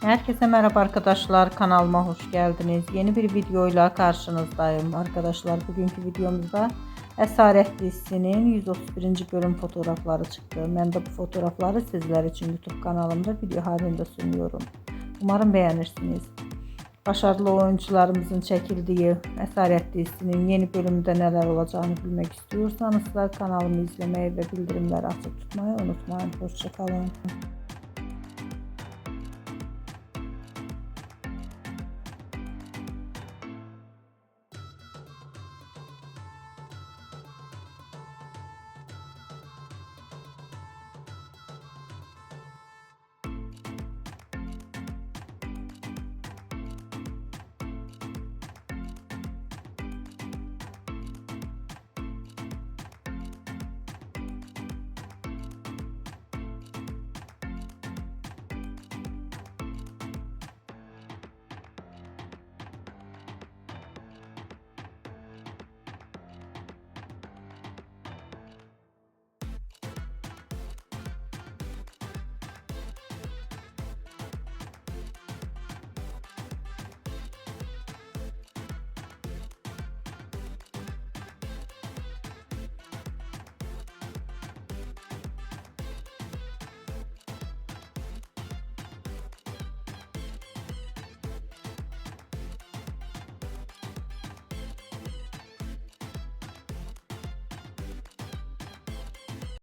Herkese merhaba arkadaşlar kanalıma hoş geldiniz. Yeni bir videoyla karşınızdayım arkadaşlar. Bugünkü videomuzda Esaret dizisinin 131. bölüm fotoğrafları çıktı. Ben de bu fotoğrafları sizler için YouTube kanalımda video halinde sunuyorum. Umarım beğenirsiniz. Başarılı oyuncularımızın çekildiği Esaret dizisinin yeni bölümünde neler olacağını bilmek istiyorsanız da kanalımı izlemeyi ve bildirimleri açık tutmayı unutmayın. Hoşçakalın.